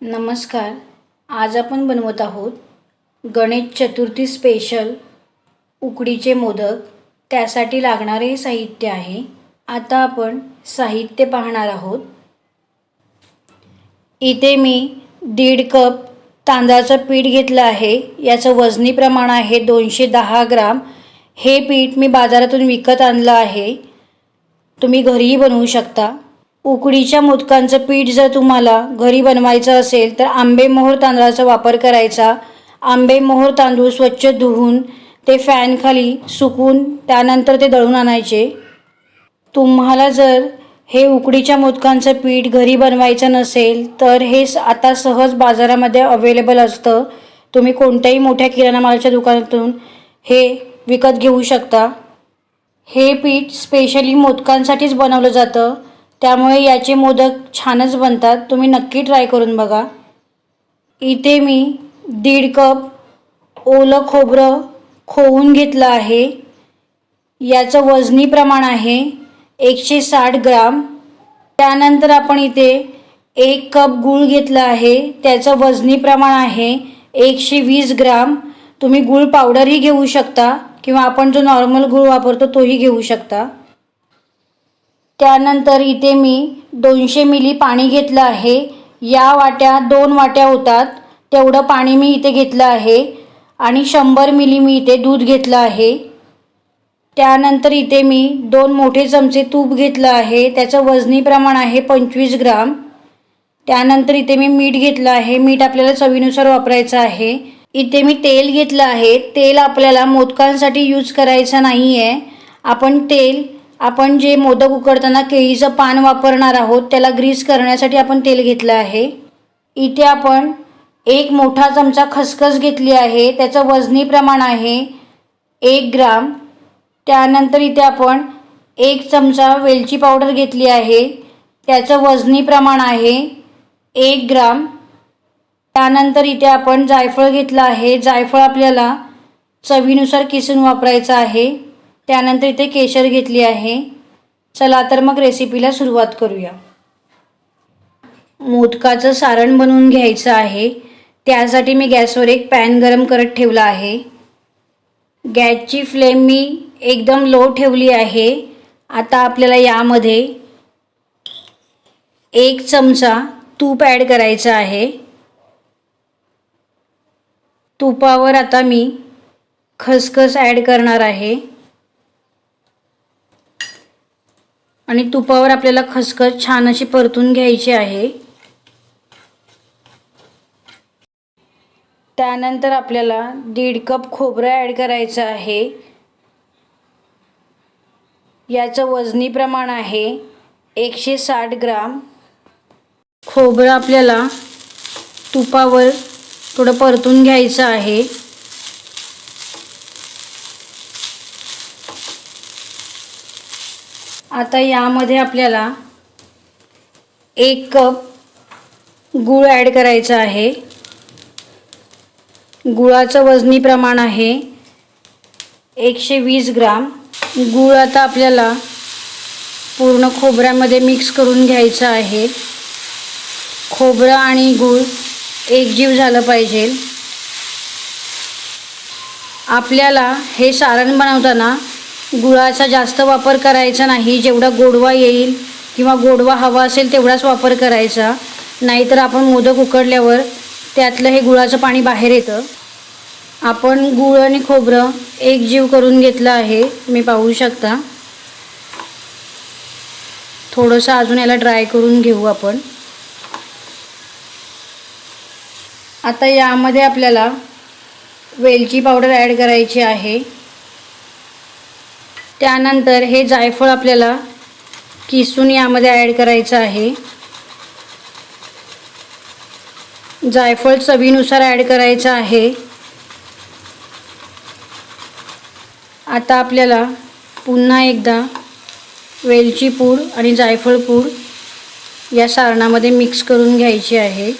नमस्कार. आज आपण बनवत आहोत गणेश चतुर्थी स्पेशल उकडीचे मोदक. त्यासाठी लागणारे साहित्य आहे. आता आपण साहित्य पाहणार आहोत. इथे मी दीड कप तांदळाचं पीठ घेतलं आहे. याचं वजनी प्रमाण आहे दोनशे दहा ग्राम. हे पीठ मी बाजारातून विकत आणलं आहे. तुम्ही घरीही बनवू शकता. उकडीच्या मोदकांचं पीठ जर तुम्हाला घरी बनवायचं असेल तर आंबेमोहोर तांदळाचा वापर करायचा. आंबेमोहोर तांदूळ स्वच्छ धुवून ते फॅनखाली सुकून त्यानंतर ते दळून आणायचे. तुम्हाला जर हे उकडीच्या मोदकांचं पीठ घरी बनवायचं नसेल तर हे स- आता सहज बाजारामध्ये अवेलेबल असतं. तुम्ही कोणत्याही मोठ्या किराणा मालाच्या दुकानातून हे विकत घेऊ शकता. हे पीठ स्पेशली मोदकांसाठीच बनवलं जातं. त्यामुळे याचे मोदक छानच बनतात. तुम्ही नक्की ट्राय करून बघा. इथे मी दीड कप ओलं खोबरं खोवून घेतलं आहे. याचं वजनी प्रमाण आहे एकशे साठ ग्राम. त्यानंतर आपण इथे एक कप गूळ घेतला आहे. त्याचं वजनी प्रमाण आहे एकशे वीस ग्राम. तुम्ही गूळ पावडरही घेऊ शकता किंवा आपण जो नॉर्मल गूळ वापरतो तोही घेऊ शकता. त्यानंतर इथे मी दोनशे मिली पाणी घेतलं आहे. या वाट्या दोन वाट्या होतात. तेवढं पाणी मी इथे घेतलं आहे आणि शंभर मिली मी इथे दूध घेतलं आहे. त्यानंतर इथे मी दोन मोठे चमचे तूप घेतलं आहे. त्याचं वजनी प्रमाण आहे पंचवीस ग्राम. त्यानंतर इथे मी मीठ घेतलं आहे. मीठ आपल्याला चवीनुसार वापरायचं आहे. इथे मी तेल घेतलं आहे. तेल आपल्याला मोदकांसाठी यूज करायचं नाही आहे आपण तेल आपण जे मोदक उकडताना केळीचं पान वापरणार आहोत त्याला ग्रीस करण्यासाठी आपण तेल घेतलं आहे. इथे आपण एक मोठा चमचा खसखस घेतली आहे त्याचं वजनी प्रमाण आहे एक ग्राम. त्यानंतर इथे आपण एक चमचा वेलची पावडर घेतली आहे त्याचं वजनी प्रमाण आहे एक ग्राम. त्यानंतर इथे आपण जायफळ घेतलं आहे जायफळ आपल्याला चवीनुसार किसून वापरायचं आहे. त्यानंतर इथे केशर घेतली आहे. चला तर मग रेसिपीला सुरुवात करूया. मोदकाचं सारण बनवून घ्यायचं आहे. त्यासाठी मी गॅसवर एक पॅन गरम करत ठेवला आहे. गॅसची फ्लेम मी एकदम लो ठेवली आहे. आता आपल्याला यामध्ये एक चमचा तूप ॲड करायचं आहे. तुपावर आता मी खसखस ॲड करणार आहे. आणि तुपावर आपल्याला खसखस छान अशी परतून घ्यायची आहे. त्यानंतर आपल्याला दीड कप खोबरं ॲड करायचं आहे. याचं वजनी प्रमाण आहे एकशे साठ ग्राम. खोबरं आपल्याला तुपावर थोडं परतून घ्यायचं आहे. आता यामध्ये आपल्याला एक कप गूळ ॲड करायचा आहे. गुळाचं वजनी प्रमाण आहे एकशे वीस ग्राम. गूळ आता आपल्याला पूर्ण खोबऱ्यामध्ये मिक्स करून घ्यायचं आहे. खोबरं आणि गूळ एकजीव झालं पाहिजे. आपल्याला हे सारण बनवताना गुळाचा जास्त वापर करायचा नाही जेवढा गोडवा येईल किंवा गोडवा हवा असेल तेवढाच वापर करायचा. नाहीतर आपण मोदक उकडल्यावर त्यातलं हे गुळाचं पाणी बाहेर येतं. आपण गूळ आणि खोबरं एक जीव करून घेतलं आहे तुम्ही पाहू शकता. थोडंसं अजून याला ड्राय करून घेऊ आपण. आता यामध्ये आपल्याला वेलची पावडर ॲड करायची आहे. त्यानंतर हे जायफळ आपल्याला किसून यामध्ये ॲड करायचं आहे. जायफळ चवीनुसार ॲड करायचं आहे. आता आपल्याला पुन्हा एकदा वेलची पूड आणि जायफळ पूड या सारणामध्ये मिक्स करून घ्यायची आहे.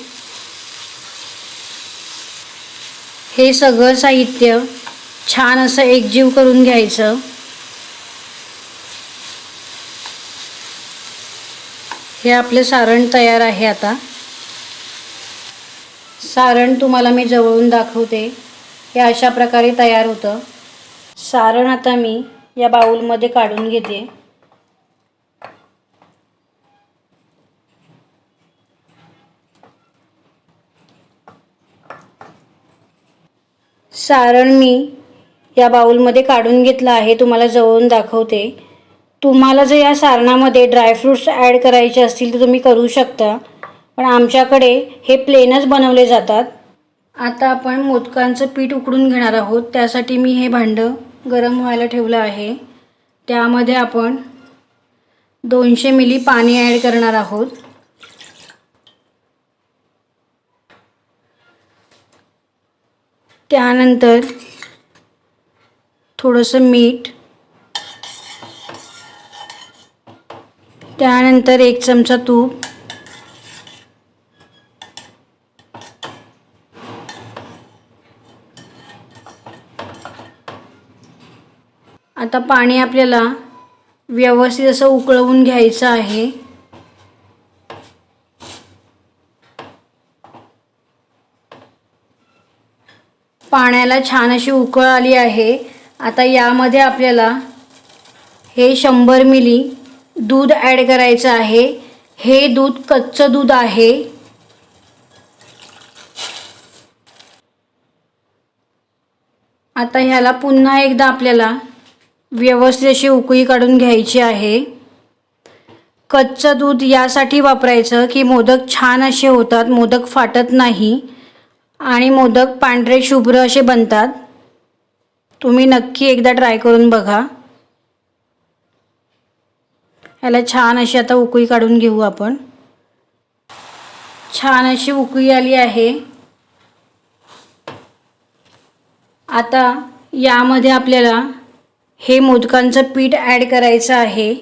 हे सगळं साहित्य छान असं एकजीव करून घ्यायचं. हे आपले सारण तयार आहे आता. सारण तुम्हाला मी जवळून दाखवते. हे अशा प्रकारे तयार होतं. सारण आता मी या बाऊलमध्ये काढून घेते. सारण मी या बाऊलमध्ये काढून घेतलं आहे तुम्हाला जवळून दाखवते. तुम्हाला जर या सारणामध्ये ड्रायफ्रूट्स ॲड करायचे असतील तर तुम्ही करू शकता. पण आमच्याकडे हे प्लेनच बनवले जातात. आता आपण मोदकांचं पीठ उकडून घेणार आहोत. त्यासाठी मी हे भांडं गरम व्हायला ठेवलं आहे. त्यामध्ये आपण दोनशे मिली पाणी ॲड करणार आहोत. त्यानंतर थोडंसं मीठ त्यानंतर एक चमचा तूप. आता पाणी आपल्याला व्यवस्थित असं उकळवून घ्यायचं आहे. पाण्याला छान अशी उकळ आली आहे. आता यामध्ये आपल्याला हे शंभर मिली दूध ॲड करायचं आहे. हे दूध कच्चं दूध आहे. आता ह्याला पुन्हा एकदा आपल्याला व्यवस्थित अशी उकळी काढून घ्यायची आहे. कच्चं दूध यासाठी वापरायचं की मोदक छान असे होतात मोदक फाटत नाही आणि मोदक पांढरे शुभ्र असे बनतात. तुम्ही नक्की एकदा ट्राय करून बघा. ह्याला छान अशी आता उकळी काढून घेऊ आपण. छान अशी उकळी आली आहे. आता यामध्ये आपल्याला हे मोदकांचं पीठ ॲड करायचं आहे.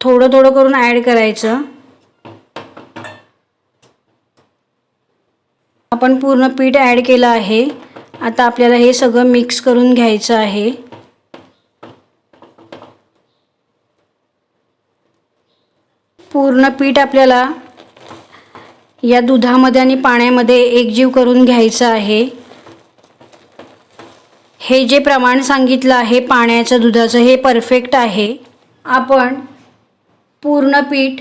थोडं थोडं करून ॲड करायचं. आपण पूर्ण पीठ ॲड केलं आहे. आता आपल्याला हे सगळं मिक्स करून घ्यायचं आहे. पूर्ण पीठ आपल्याला या दुधामध्ये आणि पाण्यामध्ये एकजीव करून घ्यायचं आहे. हे जे प्रमाण सांगितलं आहे पाण्याचं दुधाचं हे परफेक्ट आहे. आपण पूर्ण पीठ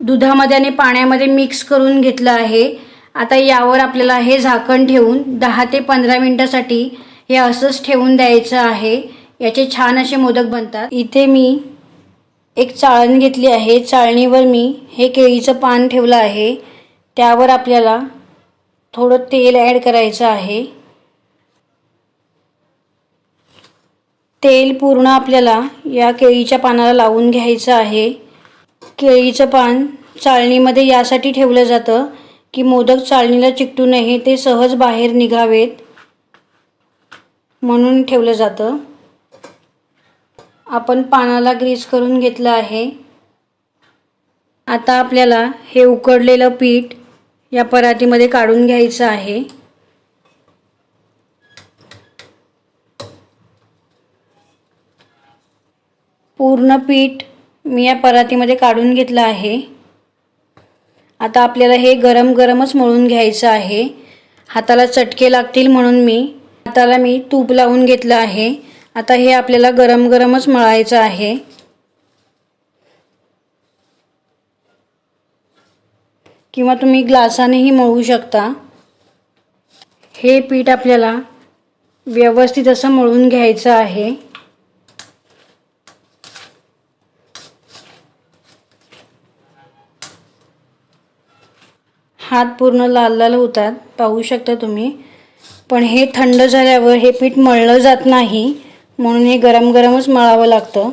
दुधामध्ये आणि पाण्यामध्ये मिक्स करून घेतलं आहे. आता यावर आपल्याला हे झाकण ठेवून दहा ते पंधरा मिनटासाठी हे असंच ठेवून द्यायचं आहे. याचे छान असे मोदक बनतात. इथे मी एक चाळण घेतली आहे. चाळणीवर मी हे केळीचं पान ठेवलं आहे. त्यावर आपल्याला थोडं तेल ॲड करायचं आहे. तेल पूर्ण आपल्याला या केळीच्या पानाला लावून घ्यायचं आहे. केळीचं पान चाळणीमध्ये यासाठी ठेवलं जातं की मोदक चाळणीला चिकटू नये ते सहज बाहेर निघावेत म्हणून ठेवलं जातं. आपण पानाला ग्रीस करून घेतलं आहे. आता आपल्याला हे उकडलेलं पीठ या परातीमध्ये काढून घ्यायचं आहे. पूर्ण पीठ मी या परातीमध्ये काढून घेतलं आहे. आता आपल्याला हे गरम गरमच मळून घ्यायचं आहे. हाताला चटके लागतील म्हणून मी हाताला मी तूप लावून घेतलं आहे. आता हे आपल्याला गरम गरमच मळायचं आहे. किंवा तुम्ही ग्लासानेही मळू शकता. हे पीठ आपल्याला व्यवस्थित असं मळून घ्यायचं आहे. हात पूर्ण लाल लाल होतात पाहू शकता तुम्ही. पण हे थंड झाल्यावर हे पीठ मळलं जात नाही. म्हणून हे गरम गरमच मळावं लागतं.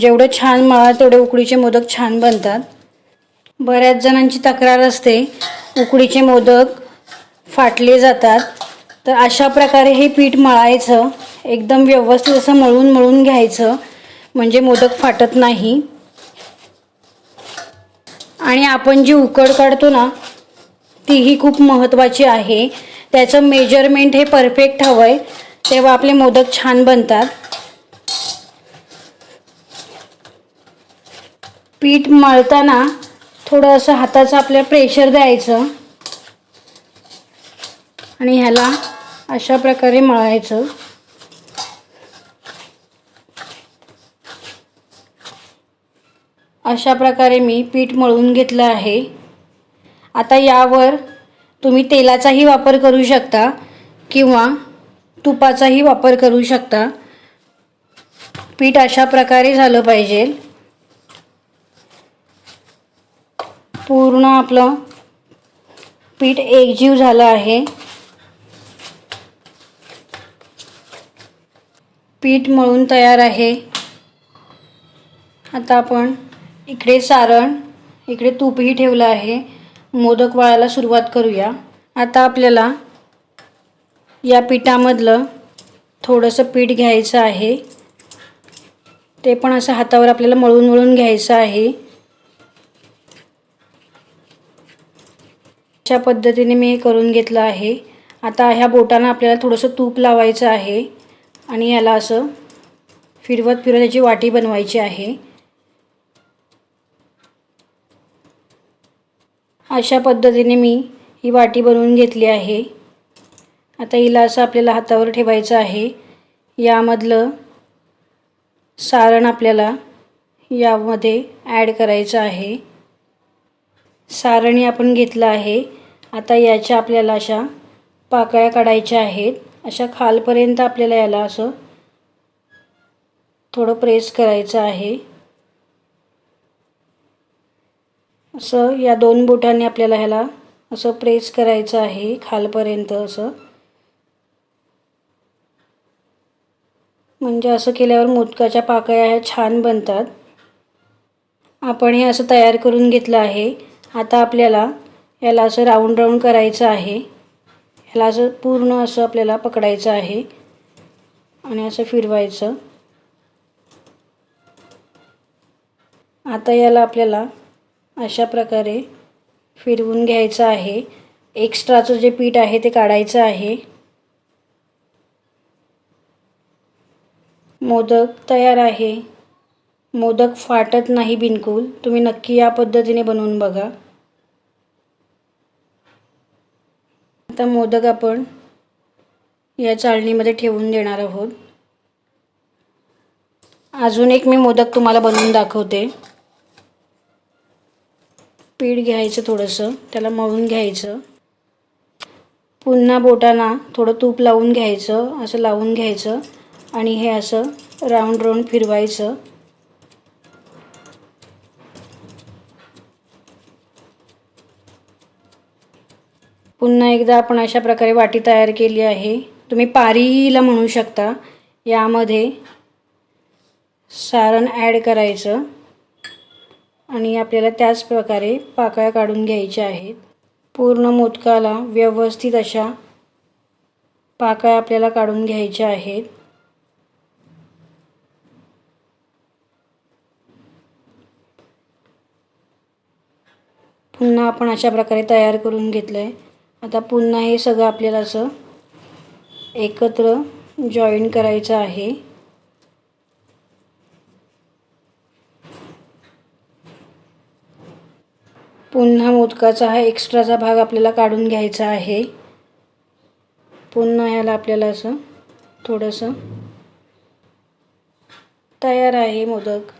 जेवढं छान मळा तेवढे उकडीचे मोदक छान बनतात. बऱ्याच जणांची तक्रार असते उकडीचे मोदक फाटले जातात. तर अशा प्रकारे हे पीठ मळायचं एकदम व्यवस्थित असं मळून मळून घ्यायचं म्हणजे मोदक फाटत नाही. आणि आपण जी उकड काढतो ना तीही खूप महत्त्वाची आहे. त्याचं मेजरमेंट हे परफेक्ट हवं आहे तेव्हा आपले मोदक छान बनतात. पीठ मळताना थोडं असं हाताचं आपल्याला प्रेशर द्यायचं. आणि ह्याला अशा प्रकारे मळायचं. अशा प्रकारे मी पीठ मळून घेतलं आहे. आता यावर तुम्ही तेलाचाही वापर करू शकता किंवा तुपाचाही वापर करू शकता. पीठ अशा प्रकारे झालं पाहिजे. पूर्ण आपलं पीठ एकजीव झालं आहे. पीठ मळून तयार आहे. आता आपण इकडे सारण इकडे तूपही ठेवलं आहे. मोदक वाळायला सुरुवात करूया. आता आपल्याला या पिठामधलं थोडंसं पीठ घ्यायचं आहे. ते पण असं हातावर आपल्याला मळून मळून घ्यायचं आहे. अशा पद्धतीने मी हे करून घेतलं आहे. आता ह्या बोटांना आपल्याला थोडंसं तूप लावायचं आहे आणि याला असं फिरवत फिरवत याची वाटी बनवायची आहे. अशा पद्धतीने मी ही वाटी बनवून घेतली आहे. आता हिला असं आपल्याला हातावर ठेवायचं आहे. यामधलं सारण आपल्याला यामध्ये ॲड करायचं आहे. सारणी आपण घेतलं आहे. आता याच्या आपल्याला अशा पाकळ्या काढायच्या आहेत. अशा खालपर्यंत आपल्याला याला असं थोडं प्रेस करायचं आहे. असं या दोन बोटांनी आपल्याला ह्याला असं प्रेस करायचं आहे खालपर्यंत असं. म्हणजे असं केल्यावर मोदकाच्या पाकळ्या ह्या छान बनतात. आपण हे असं तयार करून घेतलं आहे. आता आपल्याला याला असं राऊंड राऊंड करायचं आहे. याला असं पूर्ण असं आपल्याला पकडायचं आहे. आणि असं फिरवायचं. आता याला आपल्याला अशा प्रकारे फिरवून घ्यायचं आहे. एक्स्ट्राचं जे पीठ आहे ते काढायचं आहे. मोदक तयार आहे. मोदक फाटत नाही बिलकुल. तुम्ही नक्की या पद्धतीने बनवून बघा. आता मोदक आपण या चाळणीमध्ये ठेवून देणार आहोत. अजून एक मी मोदक तुम्हाला बनवून दाखवते. पीठ घ्यायचं थोडंसं त्याला मळून घ्यायचं. पुन्हा बोटांना थोडं तूप लावून घ्यायचं असं लावून घ्यायचं. आणि हे असं राऊंड राऊंड फिरवायचं. पुन्हा एकदा आपण अशा प्रकारे वाटी तयार केली आहे. तुम्ही पारीला म्हणू शकता. यामध्ये सारण ॲड करायचं. आणि आपल्याला त्याच प्रकारे पाकळ्या काढून घ्यायच्या आहेत. पूर्ण मोदकाला व्यवस्थित अशा पाकळ्या आपल्याला काढून घ्यायच्या आहेत. पुन्हा आपण अशा प्रकारे तयार करून घेतलं आहे आता पुन्हा हे सगळं आपल्याला असं एकत्र जॉईन करायचं आहे. पुन्हा मोदकाचा हा एक्स्ट्राचा भाग आपल्याला काढून घ्यायचा आहे. पुन्हा ह्याला आपल्याला असं थोडंसं तयार आहे मोदक.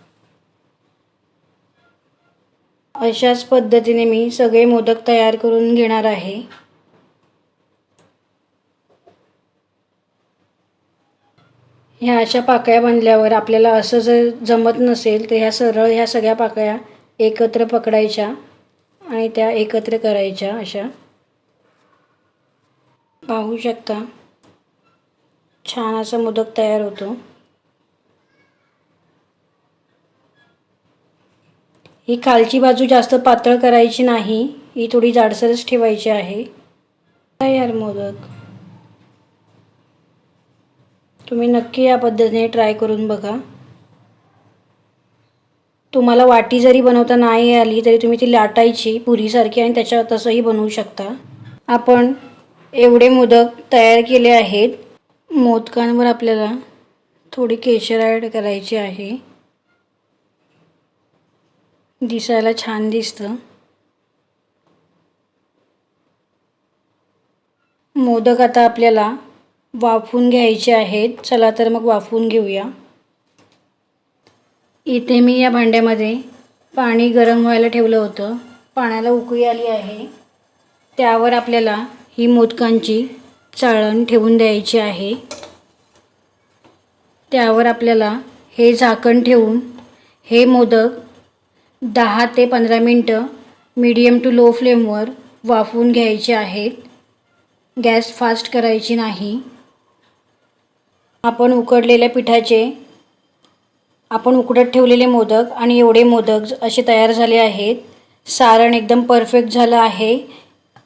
अशाच पद्धतीने मी सगळे मोदक तयार करून घेणार आहे. ह्या अशा पाकळ्या बांधल्यावर आपल्याला असं जर जमत नसेल तर ह्या सरळ ह्या सगळ्या पाकळ्या एकत्र पकडायच्या आणि त्या एकत्र करायच्या अशा. पाहू शकता. छान असा मोदक तयार होतो. ही खालची बाजू जास्त पातळ करायची नाही ही थोडी जाडसरच ठेवायची आहे. तयार मोदक. तुम्ही नक्की या पद्धतीने ट्राय करून बघा. तुम्हाला वाटी जरी बनवता नाही आली तरी तुम्ही ती लाटायची पुरीसारखी आणि त्याच्या तसंही बनवू शकता. आपण एवढे मोदक तयार केले आहेत. मोदकांवर आपल्याला थोडी केशर ॲड करायची आहे. दिसायला छान दिसतं. मोदक आता आपल्याला वाफवून घ्यायचे आहेत. चला तर मग वाफवून घेऊया. इथे मी या भांड्यामध्ये पाणी गरम व्हायला ठेवलं होतं. पाण्याला उकळी आली आहे. त्यावर आपल्याला ही मोदकांची चाळण ठेवून द्यायची आहे. त्यावर आपल्याला हे झाकण ठेवून हे मोदक दहा ते पंधरा मिनटं मीडियम टू लो फ्लेमवर वाफवून घ्यायचे आहेत. गॅस फास्ट करायची नाही. आपण उकडलेल्या पिठाचे आपण उकडत ठेवलेले मोदक आणि एवढे मोदक असे तयार झाले आहेत. सारण एकदम परफेक्ट झालं आहे.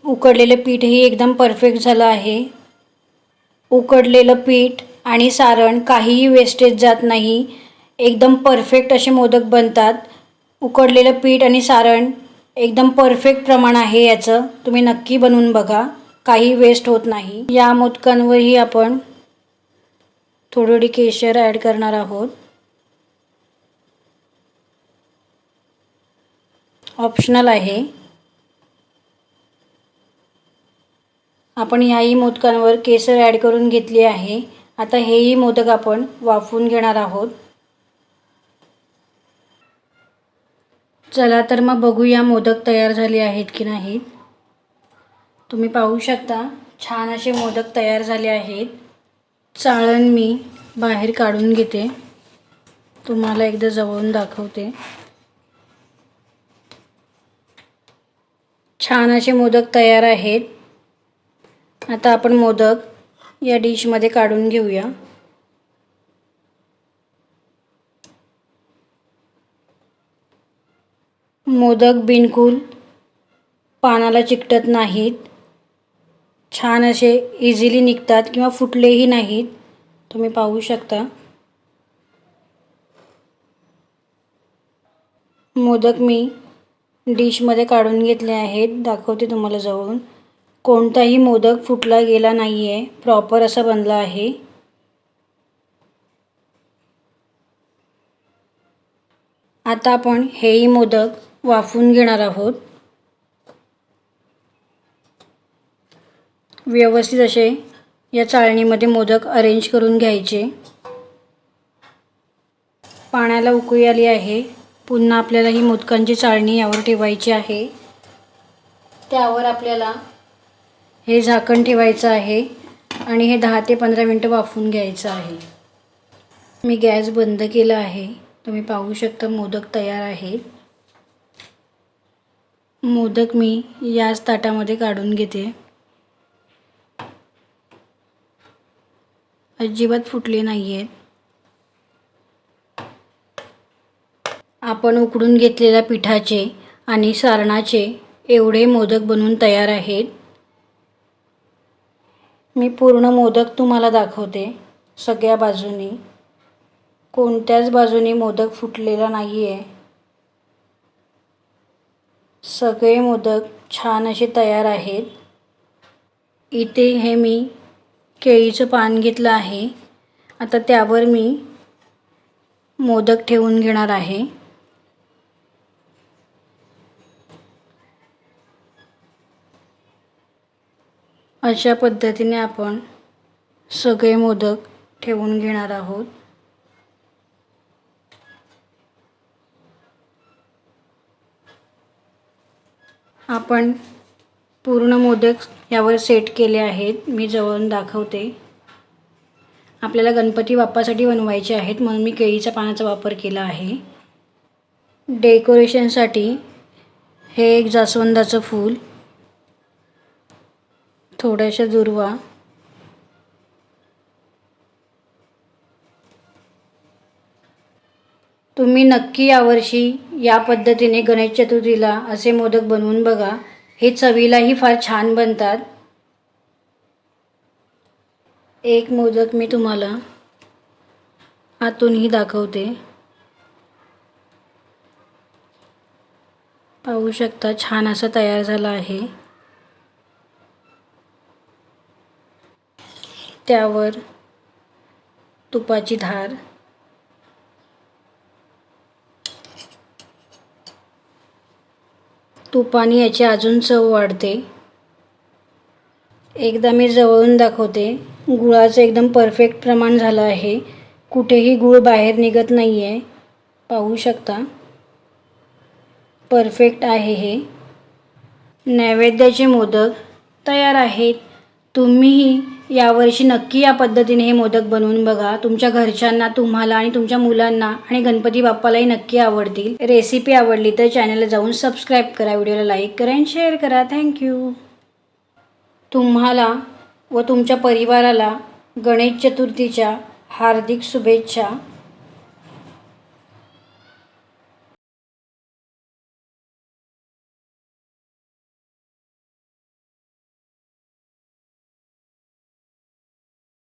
उकडलेलं पीठही एकदम परफेक्ट झालं आहे. उकडलेलं पीठ आणि सारण काहीही वेस्टेज जात नाही. एकदम परफेक्ट असे मोदक बनतात. उकडलेलं पीठ आणि सारण एकदम परफेक्ट प्रमाण आहे याचं. तुम्ही नक्की बनवून बघा. काही वेस्ट होत नाही. या मोदकांवरही आपण थोडी केशर ॲड करणार आहोत. ऑप्शनल आहे. आपण ह्याही मोदकांवर केसर ॲड करून घेतली आहे. आता हेही मोदक आपण वाफवून घेणार आहोत. चला तर मग बघूया मोदक तयार झाले आहेत की नाहीत. तुम्ही पाहू शकता छान असे मोदक तयार झाले आहेत. चाळण मी बाहेर काढून घेते. तुम्हाला एकदा जवळून दाखवते. छान असे मोदक तयार आहेत. आता आपण मोदक या डिशमध्ये काढून घेऊया. मोदक बिनकुल पानाला चिकटत नाहीत छान असे इझिली निघतात किंवा फुटलेही नाहीत. तुम्ही पाहू शकता. मोदक मी डिशमध्ये काढून घेतले आहेत. दाखवते तुम्हाला जवळून. कोणताही मोदक फुटला गेला नाही आहे प्रॉपर असा बनला आहे. आता आपण हेही मोदक वाफून घेणार आहोत. व्यवस्थित असे या चाळणीमध्ये मोदक अरेंज करून घ्यायचे. पाण्याला उकळी आली आहे. पुन्हा आपल्याला ही मोदकांची चाळणी यावर ठेवायची आहे. त्यावर आपल्याला हे झाकण ठेवायचं आहे आणि हे दहा ते पंधरा मिनटं वाफून घ्यायचं आहे. मी गॅस बंद केला आहे. तुम्ही पाहू शकता मोदक तयार आहेत. मोदक मी याच ताटामध्ये काढून घेते. अजिबात फुटले नाही आहेत आपण उकडून घेतलेल्या पिठाचे आणि सारणाचे एवढे मोदक बनवून तयार आहेत. मी पूर्ण मोदक तुम्हाला दाखवते सगळ्या बाजूनी. कोणत्याच बाजूनी मोदक फुटलेला नाही आहे सगळे मोदक छान असे तयार आहेत. इथे हे मी केळीचं पान घेतलं आहे. आता त्यावर मी मोदक ठेवून घेणार आहे. अशा पद्धतीने आपण सगळे मोदक ठेवून घेणार आहोत. आपण पूर्ण मोदक यावर सेट केले आहेत. मी जवळून दाखवते. आपल्याला गणपती बाप्पासाठी बनवायचे आहेत म्हणून मी केळीच्या पानाचा वापर केला आहे. डेकोरेशनसाठी हे एक जास्वंदाचं फूल. थोड्याशा दुर्वा. तुम्ही नक्की यावर्षी या पद्धतीने गणेश चतुर्थीला असे मोदक बनवून बघा. हे चवीलाही फार छान बनतात. एक मोदक मी तुम्हाला आतूनही दाखवते. पाहू शकता छान असा तयार झाला आहे. त्यावर तुपाची धार तुपाने याची अजून चव वाढते. एकदा मी जवळून दाखवते. गुळाचं एकदम परफेक्ट प्रमाण झालं आहे. कुठेही गूळ बाहेर निघत नाही आहे पाहू शकता. परफेक्ट आहे हे. नैवेद्याचे मोदक तयार आहेत. तुम्हीही यावर्षी नक्की या पद्धतीने हे मोदक बनवून बघा. तुमच्या घरच्यांना तुम्हाला आणि तुमच्या मुलांना आणि गणपती बाप्पालाही नक्की आवडतील. रेसिपी आवडली तर चॅनलला जाऊन सबस्क्राईब करा व्हिडिओला लाईक करा आणि शेअर करा. थँक्यू तुम्हाला व तुमच्या परिवाराला गणेश चतुर्थीच्या हार्दिक शुभेच्छा.